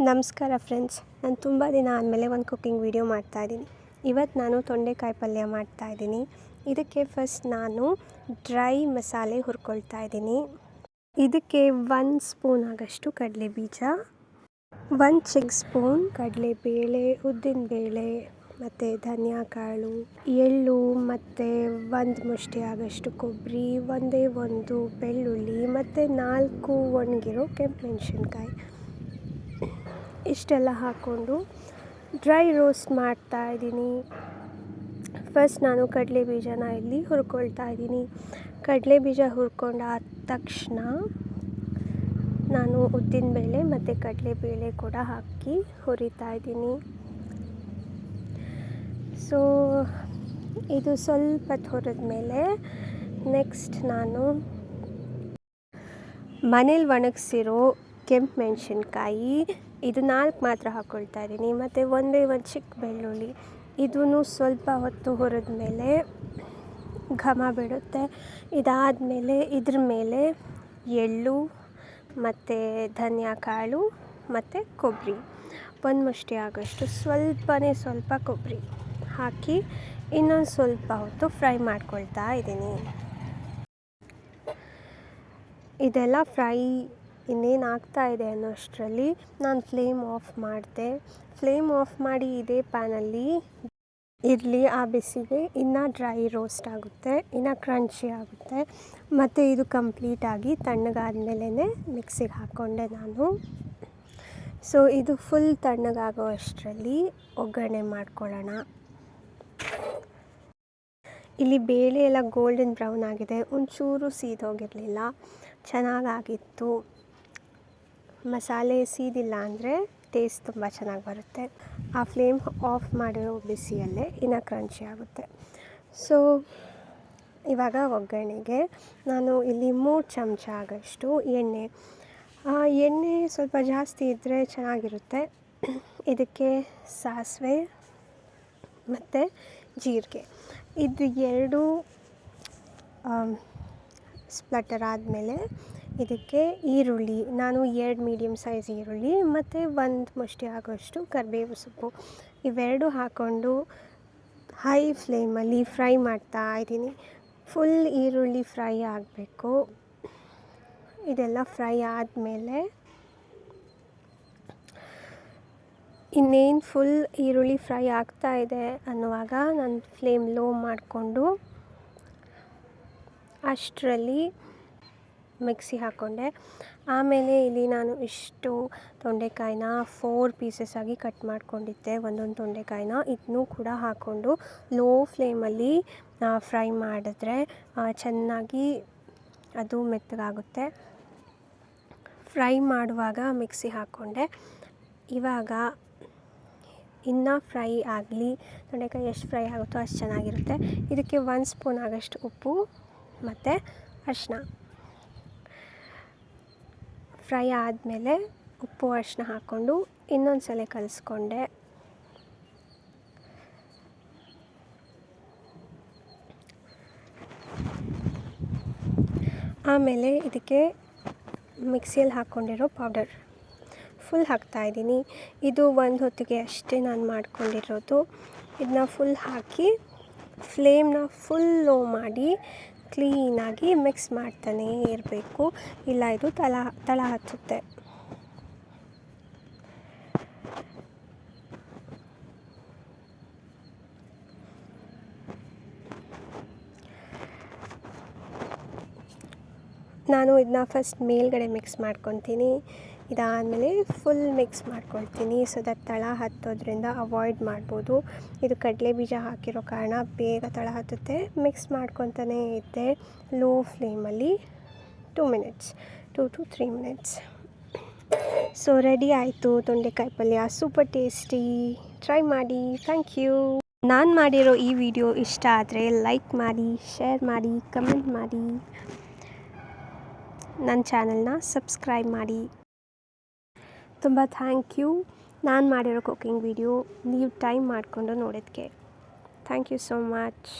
ನಮಸ್ಕಾರ ಫ್ರೆಂಡ್ಸ್. ನಾನು ತುಂಬ ದಿನ ಆದಮೇಲೆ ಒಂದು ಕುಕ್ಕಿಂಗ್ ವಿಡಿಯೋ ಮಾಡ್ತಾಯಿದ್ದೀನಿ ಇವತ್ತು ನಾನು ತೊಂಡೆಕಾಯಿ ಪಲ್ಯ ಮಾಡ್ತಾಯಿದ್ದೀನಿ ಇದಕ್ಕೆ ಫಸ್ಟ್ ನಾನು ಡ್ರೈ ಮಸಾಲೆ ಹುರ್ಕೊಳ್ತಾ ಇದ್ದೀನಿ. ಇದಕ್ಕೆ ಒಂದು ಸ್ಪೂನ್ ಆಗಷ್ಟು ಕಡಲೆ ಬೀಜ ಒಂದು ಚಿಕ್ ಸ್ಪೂನ್ ಕಡಲೆಬೇಳೆ ಉದ್ದಿನಬೇಳೆ ಮತ್ತು ಧನಿಯಾ ಕಾಳು, ಎಳ್ಳು, ಮತ್ತು ಒಂದು ಮುಷ್ಟಿ ಆಗಷ್ಟು ಕೊಬ್ಬರಿ ಒಂದೇ ಒಂದು ಬೆಳ್ಳುಳ್ಳಿ, ಮತ್ತು ನಾಲ್ಕು ಒಣಗಿರೋ ಕೆಂಪು ಮೆಣಸಿನ್ಕಾಯಿ. ಇಷ್ಟೆಲ್ಲ ಹಾಕ್ಕೊಂಡು ಡ್ರೈ ರೋಸ್ಟ್ ಮಾಡ್ತಾ ಇದ್ದೀನಿ. ಫಸ್ಟ್ ನಾನು ಕಡಲೆ ಬೀಜನ ಇಲ್ಲಿ ಹುರ್ಕೊಳ್ತಾ ಇದ್ದೀನಿ. ಕಡಲೆ ಬೀಜ ಹುರ್ಕೊಂಡಾದ ತಕ್ಷಣ ನಾನು ಉದ್ದಿನಬೇಳೆ ಮತ್ತು ಕಡಲೆಬೇಳೆ ಕೂಡ ಹಾಕಿ ಹುರಿತಾ ಇದ್ದೀನಿ. ಸೊ ಇದು ಸ್ವಲ್ಪ ಹೊರದ ಮೇಲೆ ನೆಕ್ಸ್ಟ್ ನಾನು ಮನೇಲಿ ಒಣಗಿಸಿರೋ ಕೆಂಪು ಮೆಣಸಿನ್ಕಾಯಿ ಇದು ನಾಲ್ಕು ಮಾತ್ರ ಹಾಕ್ಕೊಳ್ತಾ ಇದ್ದೀನಿ. ಮತ್ತು ಒಂದೇ ಒಂದು ಚಿಕ್ಕ ಬೆಳ್ಳುಳ್ಳಿ. ಇದೂ ಸ್ವಲ್ಪ ಹೊತ್ತು ಹುರಿದ ಮೇಲೆ ಘಮ ಬಿಡುತ್ತೆ. ಇದಾದ ಮೇಲೆ ಇದ್ರ ಮೇಲೆ ಎಳ್ಳು, ಮತ್ತು ಧನಿಯಾ ಕಾಳು, ಮತ್ತು ಕೊಬ್ಬರಿ. ಒಂದು ಮುಷ್ಟಿ ಆಗೋಷ್ಟು ಸ್ವಲ್ಪನೇ ಸ್ವಲ್ಪ ಕೊಬ್ಬರಿ ಹಾಕಿ ಇನ್ನೊಂದು ಸ್ವಲ್ಪ ಹೊತ್ತು ಫ್ರೈ ಮಾಡ್ಕೊಳ್ತಾ ಇದ್ದೀನಿ. ಇದೆಲ್ಲ ಫ್ರೈ ಇನ್ನೇನು ಆಗ್ತಾ ಇದೆ ಅನ್ನೋಷ್ಟರಲ್ಲಿ ನಾನು ಫ್ಲೇಮ್ ಆಫ್ ಮಾಡಿದೆ. ಫ್ಲೇಮ್ ಆಫ್ ಮಾಡಿ ಇದೇ ಪ್ಯಾನಲ್ಲಿ ಇರಲಿ, ಆ ಬಿಸಿಗೆ ಇನ್ನೂ ಡ್ರೈ ರೋಸ್ಟ್ ಆಗುತ್ತೆ, ಇನ್ನೂ ಕ್ರಂಚಿ ಆಗುತ್ತೆ. ಮತ್ತು ಇದು ಕಂಪ್ಲೀಟಾಗಿ ತಣ್ಣಗಾದ್ಮೇಲೆ ಮಿಕ್ಸಿಗೆ ಹಾಕ್ಕೊಂಡೆ ನಾನು. ಸೊ ಇದು ಫುಲ್ ತಣ್ಣಗಾಗೋ ಅಷ್ಟರಲ್ಲಿ ಒಗ್ಗರಣೆ ಮಾಡ್ಕೊಳ್ಳೋಣ. ಇಲ್ಲಿ ಬೇಳೆ ಎಲ್ಲ ಗೋಲ್ಡನ್ ಬ್ರೌನ್ ಆಗಿದೆ, ಒಂಚೂರು ಸೀದೋಗಿರಲಿಲ್ಲ, ಚೆನ್ನಾಗಾಗಿತ್ತು. ಮಸಾಲೆ ಸೀದಿಲ್ಲ ಅಂದರೆ ಟೇಸ್ಟ್ ತುಂಬ ಚೆನ್ನಾಗಿ ಬರುತ್ತೆ. ಆ ಫ್ಲೇಮ್ ಆಫ್ ಮಾಡಿರೋ ಬಿಸಿಯಲ್ಲೇ ಇನ್ನು ಕ್ರಂಚಿ ಆಗುತ್ತೆ. ಸೊ ಇವಾಗ ಒಗ್ಗರಣೆಗೆ ನಾನು ಇಲ್ಲಿ ಮೂರು ಚಮಚ ಆಗಷ್ಟು ಎಣ್ಣೆ. ಎಣ್ಣೆ ಸ್ವಲ್ಪ ಜಾಸ್ತಿ ಇದ್ದರೆ ಚೆನ್ನಾಗಿರುತ್ತೆ. ಇದಕ್ಕೆ ಸಾಸಿವೆ ಮತ್ತು ಜೀರಿಗೆ. ಇದು ಎರಡು ಸ್ಪ್ಲಟರ್ ಆದಮೇಲೆ ಇದಕ್ಕೆ ಈರುಳ್ಳಿ, ನಾನು ಎರಡು ಮೀಡಿಯಮ್ ಸೈಜ್ ಈರುಳ್ಳಿ ಮತ್ತು ಒಂದು ಮುಷ್ಟಿ ಆಗೋಷ್ಟು ಕರಿಬೇವು ಸೊಪ್ಪು, ಇವೆರಡು ಹಾಕ್ಕೊಂಡು ಹೈ ಫ್ಲೇಮಲ್ಲಿ ಫ್ರೈ ಮಾಡ್ತಾ ಇದ್ದೀನಿ. ಫುಲ್ ಈರುಳ್ಳಿ ಫ್ರೈ ಆಗಬೇಕು. ಇದೆಲ್ಲ ಫ್ರೈ ಆದಮೇಲೆ ಇನ್ನೇನು ಫುಲ್ ಈರುಳ್ಳಿ ಫ್ರೈ ಆಗ್ತಾ ಇದೆ ಅನ್ನುವಾಗ ನಾನು ಫ್ಲೇಮ್ ಲೋ ಮಾಡಿಕೊಂಡು ಅಷ್ಟರಲ್ಲಿ ಮಿಕ್ಸಿ ಹಾಕ್ಕೊಂಡೆ ಆಮೇಲೆ ಇಲ್ಲಿ ನಾನು ಇಷ್ಟು ತೊಂಡೆಕಾಯಿನ ಫೋರ್ ಪೀಸಸ್ ಆಗಿ ಕಟ್ ಮಾಡ್ಕೊಂಡಿದ್ದೆ. ಒಂದೊಂದು ತೊಂಡೆಕಾಯಿನ ಇದನ್ನೂ ಕೂಡ ಹಾಕ್ಕೊಂಡು ಲೋ ಫ್ಲೇಮಲ್ಲಿ ಫ್ರೈ ಮಾಡಿದ್ರೆ ಚೆನ್ನಾಗಿ ಅದು ಮೆತ್ತಗಾಗುತ್ತೆ. ಫ್ರೈ ಮಾಡುವಾಗ ಮಿಕ್ಸಿ ಹಾಕ್ಕೊಂಡೆ ಇವಾಗ ಇನ್ನೂ ಫ್ರೈ ಆಗಲಿ, ತೊಂಡೆಕಾಯಿ ಎಷ್ಟು ಫ್ರೈ ಆಗುತ್ತೋ ಅಷ್ಟು ಚೆನ್ನಾಗಿರುತ್ತೆ. ಇದಕ್ಕೆ ಒಂದು ಸ್ಪೂನ್ ಆಗೋಷ್ಟು ಉಪ್ಪು. ಮತ್ತು ಅರಿಶಿನ ಫ್ರೈ ಆದಮೇಲೆ ಉಪ್ಪು ಅರಿಶಿನ ಹಾಕ್ಕೊಂಡು ಇನ್ನೊಂದು ಸಲ ಕಲಿಸ್ಕೊಂಡೆ. ಆಮೇಲೆ ಇದಕ್ಕೆ ಮಿಕ್ಸಿಯಲ್ಲಿ ಹಾಕ್ಕೊಂಡಿರೋ ಪೌಡರ್. ಫುಲ್ ಹಾಕ್ತಾಯಿದ್ದೀನಿ ಇದು ಒಂದು ಹೊತ್ತಿಗೆ ಅಷ್ಟೇ ನಾನು ಮಾಡ್ಕೊಂಡಿರೋದು. ಇದನ್ನ ಫುಲ್ ಹಾಕಿ ಫ್ಲೇಮ್ನ ಫುಲ್ ಲೋ ಮಾಡಿ ಕ್ಲೀನಾಗಿ ಮಿಕ್ಸ್ ಮಾಡ್ತಾನೇ ಇರಬೇಕು. ಇಲ್ಲ, ಇದು ತಳ ತಳ ಹಚ್ಚುತ್ತೆ. ನಾನು ಇದನ್ನ ಫಸ್ಟ್ ಮೇಲ್ಗಡೆ ಮಿಕ್ಸ್ ಮಾಡ್ಕೊತೀನಿ. ಇದಾದಮೇಲೆ ಫುಲ್ ಮಿಕ್ಸ್ ಮಾಡ್ಕೊಳ್ತೀನಿ. ಸೊ ದಟ್ ತಳ ಹತ್ತೋದ್ರಿಂದ ಅವಾಯ್ಡ್ ಮಾಡ್ಬೋದು. ಇದು ಕಡಲೆ ಬೀಜ ಹಾಕಿರೋ ಕಾರಣ ಬೇಗ ತಳ ಹತ್ತುತ್ತೆ. ಮಿಕ್ಸ್ ಮಾಡ್ಕೊತಾನೇ ಇದ್ದೆ. ಲೋ ಫ್ಲೇಮಲ್ಲಿ two minutes two to three minutes so ready ಆಯಿತು ತೊಂಡೆಕಾಯಿ ಪಲ್ಯ. ಸೂಪರ್ ಟೇಸ್ಟಿ ಟ್ರೈ ಮಾಡಿ. ಥ್ಯಾಂಕ್ ಯು ನಾನು ಮಾಡಿರೋ ಈ ವಿಡಿಯೋ ಇಷ್ಟ ಆದರೆ ಲೈಕ್ ಮಾಡಿ ಶೇರ್ ಮಾಡಿ ಕಮೆಂಟ್ ಮಾಡಿ. ನನ್ನ ಚಾನಲ್ನ ಸಬ್ಸ್ಕ್ರೈಬ್ ಮಾಡಿ. ತುಂಬ ಥ್ಯಾಂಕ್ ಯು. ನಾನು ಮಾಡಿರೋ ಕುಕ್ಕಿಂಗ್ ವಿಡಿಯೋ ನೀವು ಟೈಮ್ ಮಾಡಿಕೊಂಡು ನೋಡೋದಕ್ಕೆ ಥ್ಯಾಂಕ್ ಯು ಸೋ ಮಚ್